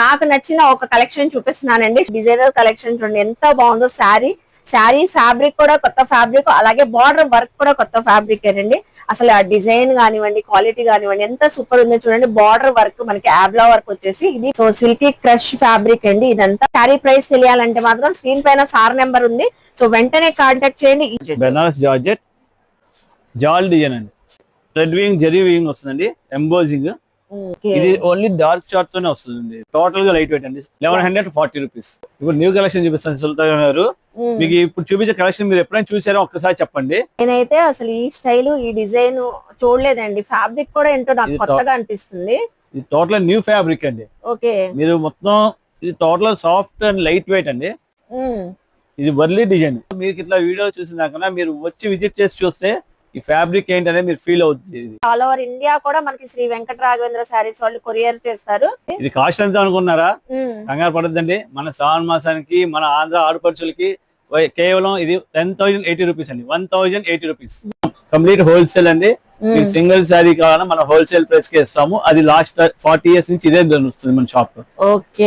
నాకు నచ్చిన ఒక కలెక్షన్ చూపిస్తున్నానండి. డిజైనర్ కలెక్షన్ చూడండి. ఎంత బాగుందో శారీ. శారీ ఫ్యాబ్రిక్ కూడా కొత్త ఫ్యాబ్రిక్ అలాగే బార్డర్ వర్క్ కూడా కొత్త ఫ్యాబ్రిక్ అండి అసలు ఆ డిజైన్ కానివ్వండి క్వాలిటీ కానివ్వండి ఎంత సూపర్ ఉందో చూడండి. బార్డర్ వర్క్ మనకి ఆబ్లా వర్క్ వచ్చేసి ఇది. సో సిల్కీ క్రష్ ఫ్యాబ్రిక్ అండి ఇదంతా. శారీ ప్రైస్ తెలియాలంటే మాత్రం స్క్రీన్ పైన సార్ నెంబర్ ఉంది. సో వెంటనే కాంటాక్ట్ చేయండి. బెనారస్ జార్జెట్ జాల్ డిజైన్ అండి. రెడ్ వింగ్ జరీ వింగ్ వస్తుందండి. ఎంబోజింగ్ ఇది ఓన్లీ డార్క్ చార్ట్ తోనే వస్తుంది టోటల్గా లైట్ వెయిట్ అండి లెవెన్ హండ్రెడ్ ఫార్టీ రూపీస్ ఇప్పుడు న్యూ కలెక్షన్ చూపిస్తాను సుల్తాన్ గారు. మీకు ఇప్పుడు చూపించే కలెక్షన్ మీరు ఎప్పుడైనా చూసారో ఒక్కసారి చెప్పండి. నేనైతే అసలు ఈ స్టైల్ ఈ డిజైన్ చూడలేదండి. ఫ్యాబ్రిక్ కూడా ఏంటో నాకు కొత్తగా అనిపిస్తుంది. ఇది టోటల్ న్యూ ఫ్యాబ్రిక్ అండి. ఓకే. మీరు మొత్తం ఇది total soft and light weight అండి. ఇది వర్లీ డిజైన్. మీకు ఇట్లా వీడియో చూసిన మీరు వచ్చి విజిట్ చేసి చూస్తే ఈ ఫ్యాబ్రిక్ ఏంటనేది మీరు ఫీల్ అవుతుంది. ఆల్ ఓవర్ ఇండియా కూడా మనకి శ్రీ వెంకట రాఘవేంద్ర శారీస్ వాళ్ళు కొరియర్ చేస్తారు. ఇది కాస్ట్ ఎంత అనుకున్నారా. కంగారు పడద్దండి. మన శ్రావణ మాసానికి మన ఆంధ్ర ఆడపడుచులకి కేవలం ఇది టెన్ థౌసండ్ ఎయిటీ రూపీస్ అండి. One thousand eighty rupees. Complete wholesale అండి. సింగిల్ శారీ కావాలన్నా మన హోల్సేల్ ప్రైస్కి ఇస్తాము. అది లాస్ట్ ఫార్టీ ఇయర్స్ నుంచి ఇదే వస్తుంది మన షాప్. ఓకే.